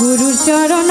গুরুর চরণ